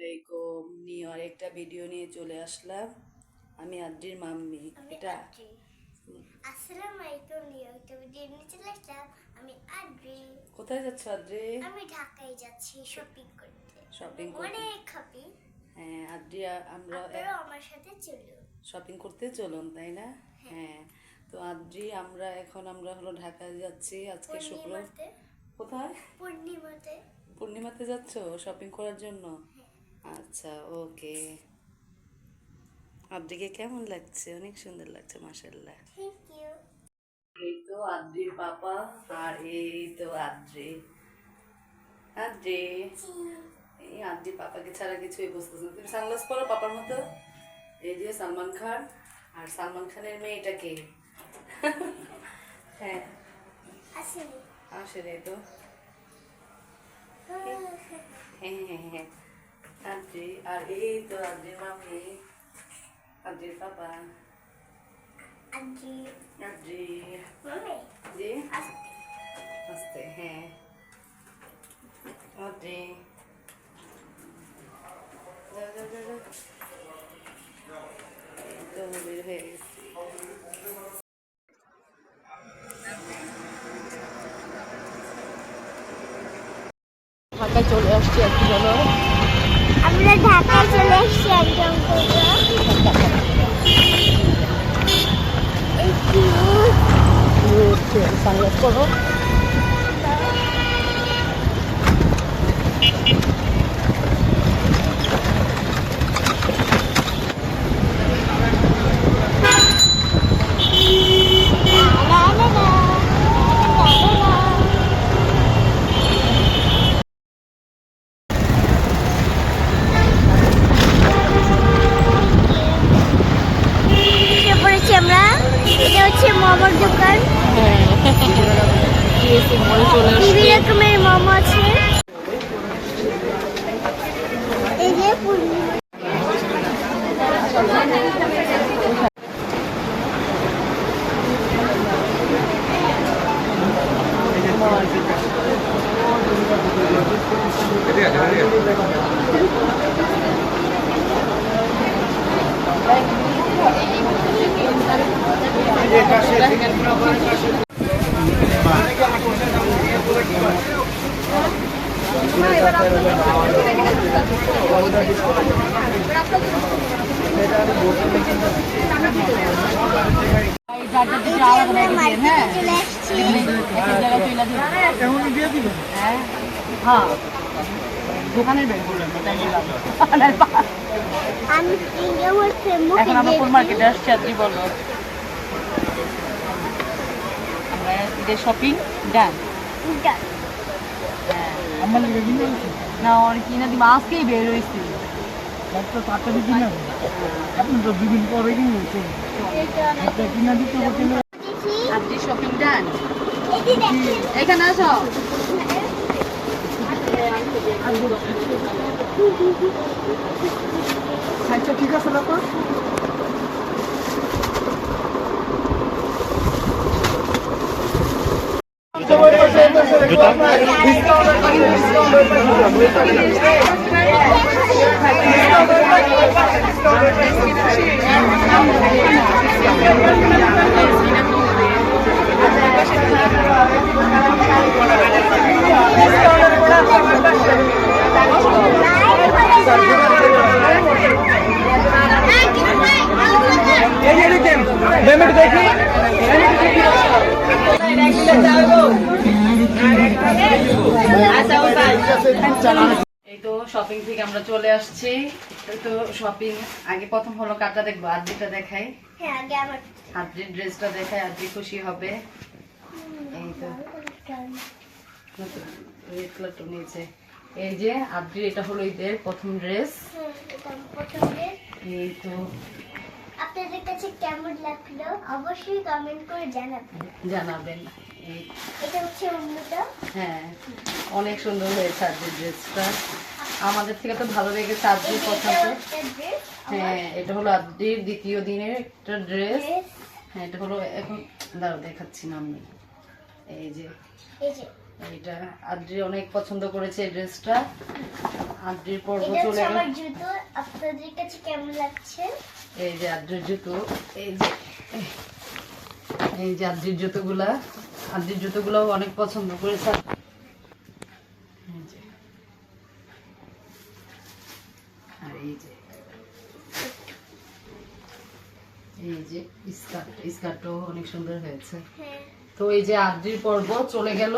আলাইকুম নিয়ে আরেকটা ভিডিও নিয়ে চলে আসলাম। আমি আদ্রির মাম্মি এটা আসসালামু আলাইকুম নিয়মিত ভিডিও নিয়ে চলে আসলাম। আমি আদ্রি। কোথায় যাচ্ছ আদ্রি? আমি ঢাকায় যাচ্ছি শপিং করতে। Shopping করতে? অনেক খাবি। হ্যাঁ আদ্রি আমরা আমার সাথে চলুন। শপিং করতে চলুন তাই না? হ্যাঁ। তো আদ্রি আমরা এখন আমরা হলো ঢাকায় যাচ্ছি আজকে শুক্র কোথায়? পূর্ণিমাতে। পূর্ণিমাতে যাচ্ছ শপিং করার জন্য? আচ্ছা ওকে। আদ্রিকে কেমন লাগছে? অনেক সুন্দর লাগছে মাসাল্লাহ থ্যাংক ইউ এই তো আদ্রির পাপা আর এই তো আদ্রি। আদ্রি। এই আদ্রি পাপাকে ছাড়া কিছুই বুঝতেছে না। তুমি সানগ্লাস পরো পাপার মতো। এই যে সালমান খান। আর সালমান খানের মেয়েটা কে? হ্যাঁ। আসে রে তো। হ্যাঁ হ্যাঁ হ্যাঁ। আদ্রি আর এই তো আদ্রির মামি আদ্রির পাপা আদ্রি আদ্রি মামে জি আসতে হ্যাঁ। এই তো বের হয়ে গেছি ঢাকায় চলে আসছি কি বলো আমরা ঢাকায় চলে এসেছি একদম সানগ্লাস করো টিএসসি মলে চলে বিভিন্ন রকমের মোমো আছে। এই যে পূর্ণিমা আমরা মার্কেটে দোকানের বের করলেন আমি এখন আমরা কোন মার্কেটে আসছি আপনি বলো আমরা ঈদের শপিং ডান লিখে দিন না অনেক কিনা দিম আজকেই বের হয়েছি। একটা তাড়াতাড়ি দিন আপনি তো দুদিন পরে কিনে হয়েছে একটা কিনা দিতে দেখি আপনি শপিং ডান এখানে আসো। আচ্ছা ঠিক আছে ব্যাপার পেমেন্ট দেখি এই তো শপিং থেকে আমরা চলে আসছি। তো শপিং আগে প্রথম হলো কাটা দেখব আদ্রিটা দেখাই। হ্যাঁ আগে আমার আদ্রির ড্রেসটা দেখাই আদ্রি খুশি হবে। এই তো। রেড কালারটা নিয়েছে। এই যে আদ্রির এটা হলো ঈদের প্রথম ড্রেস হ্যাঁ, এই তো। আপনাদের কাছে কেমন লাগল? অবশ্যই কমেন্ট করে জানাবেন। জানাবেন। এই এটা হচ্ছে অন্যটা হ্যাঁ অনেক সুন্দর হয়েছে আদ্রির ড্রেসটা। আমাদের থেকে তো ভালো লেগেছে আদ্রির এটা পছন্দ হ্যাঁ এটা হলো আদ্রির দ্বিতীয় দিনের একটা ড্রেস হ্যাঁ এটা হলো এখন দাঁড়াও দেখাচ্ছি না আমি। এই যে এই এইটা আদ্রি অনেক পছন্দ করেছে এই ড্রেসটা। আদ্রির পর্ব চলে গেল। জুতো। আপনাদের কাছে কেমন লাগছে? এই যে আদ্রির জুতো এই যে এই যে আদ্রির জুতোগুলা। আদ্রির জুতোগুলাও অনেক পছন্দ করেছে এই যে। আর এই যে। এই যে স্কার্ট স্কার্টও অনেক সুন্দর হয়েছে। তো এই যে আদ্রির পর্ব চলে গেল।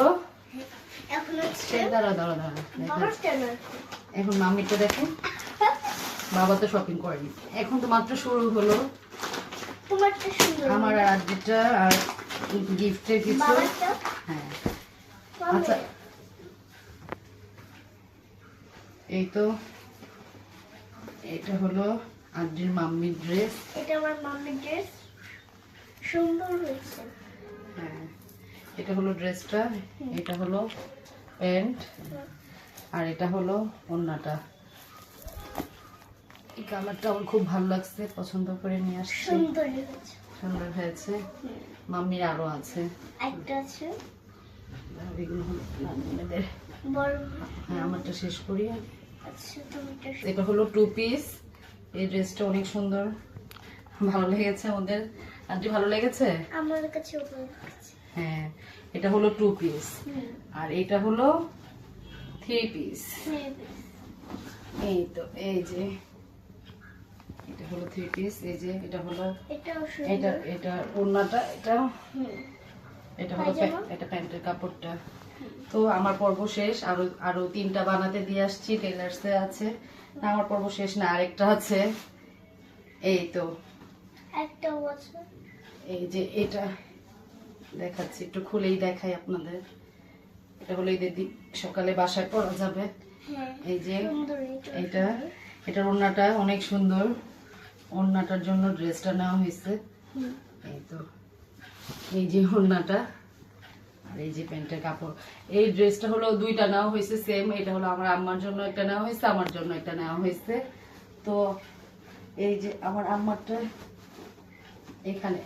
দাঁড়া দাঁড়া দাঁড়া এখন মাম্মিটা দেখেন বাবা তো শপিং করেনি। এখন তো মাত্র শুরু হলো। আমার আর আদ্রিটা আর গিফটের কিছু? হ্যাঁ। আচ্ছা। এই তো এটা হলো মাম্মির ড্রেস। এটা আমার মাম্মির ড্রেস। সুন্দর হয়েছে। হ্যাঁ। এটা হলো ড্রেসটা এটা হলো প্যান্ট আর এটা হলো ওড়নাটা এই কালারটা আমার খুব ভালো লাগছে পছন্দ করে নিয়ে আসছে। সুন্দর হয়েছে। সুন্দর হয়েছে। মাম্মির আরও আছে। একটা আছে। এগুলো হ্যাঁ আমারটা শেষ করি। আচ্ছা এটা হলো টু পিস এই ড্রেসটা অনেক সুন্দর। ভালো লেগেছে আমাদের। আন্টি ভালো লেগেছে? আমার কাছে হ্যাঁ এটা হলো টু পিস আর এটা হলো থ্রি পিস এই তো এই যে। এটা হলো থ্রি পিস এই যে এটা হলো এটা এটা ওড়নাটা এটা এটা হলো এটা প্যান্টের কাপড়টা। তো আমার পর্ব শেষ। আরও আরও তিনটা বানাতে দিয়ে আসছি টেলার্সে আছে। না আমার পর্ব শেষ না আরেকটা আছে। এই তো। এই যে এটা দেখাচ্ছি একটু খুলেই দেখাই আপনাদের। এটা হলো ঈদের সকালে বাসায় পরা যাবে। হ্যাঁ এই যে এটা এটা এটার ওড়নাটা অনেক সুন্দর। ওড়নাটার জন্য ড্রেসটা নেওয়া হয়েছে। এই তো। এই যে ওড়নাটা আর এই যে প্যান্টের কাপড়। এই ড্রেসটা হলো দুইটা নেওয়া হয়েছে সেম এটা হলো আমার আম্মার জন্য একটা নেওয়া হয়েছে আমার জন্য একটা নেওয়া হয়েছে। তো এই যে আমার আম্মারটা এখানে।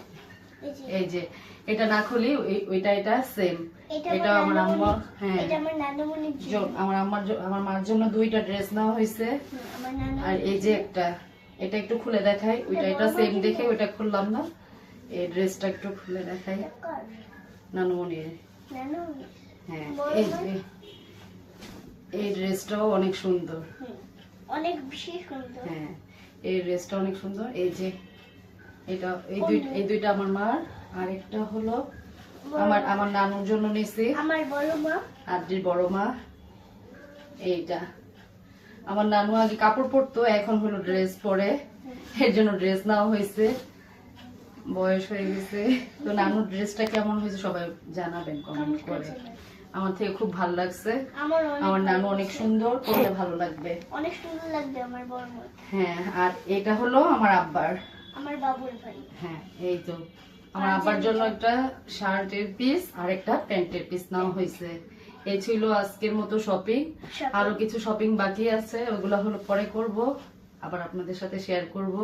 এই যে। এটা না খুলি ওই- ওইটা এটা সেম এটা এটা আমার আম্মা হ্যাঁ। এটা আমার নানুমণির জন্য। আমার আম্মার আমার মার জন্য দুইটা ড্রেস নেওয়া হয়েছে। আর এই যে একটা এটা একটু খুলে দেখাই ওইটা এটা সেম দেখে ওইটা খুললাম না। এই ড্রেসটা একটু খুলে দেখাই। কার নানুমণির। হ্যাঁ এই ড্রেসটাও অনেক সুন্দর। অনেক বেশি সুন্দর। হ্যাঁ এই ড্রেসটা অনেক সুন্দর। এই যে এটা এই দুই এই দুইটা আমার মার আর একটা হলো আমার আমার নানুর জন্য নিছি। আমার বড় মা। আদ্রির বড় মা। এইটা। আমার নানু আগে কাপড় পরতো এখন হলো ড্রেস পরে। এর জন্য ড্রেস নেওয়া হয়েছে। বয়স হয়ে গেছে। তো নানুর ড্রেসটা কেমন হয়েছে সবাই জানাবেন কমেন্ট করে আমার থেকে খুব ভালো লাগছে। আমার নানু অনেক সুন্দর পরলে ভালো লাগবে। অনেক সুন্দর লাগবে আমার বড় হ্যাঁ আর এটা হলো আমার আব্বার। আমার বাবুর ভাই। হ্যাঁ এই তো। আমার আব্বার জন্য একটা শার্টের পিস আর একটা প্যান্টের পিস নেওয়া হয়েছে। এই ছিল আজকের মতো শপিং আরও কিছু শপিং বাকি আছে ওগুলো হলো পরে করব আবার আপনাদের সাথে শেয়ার করব।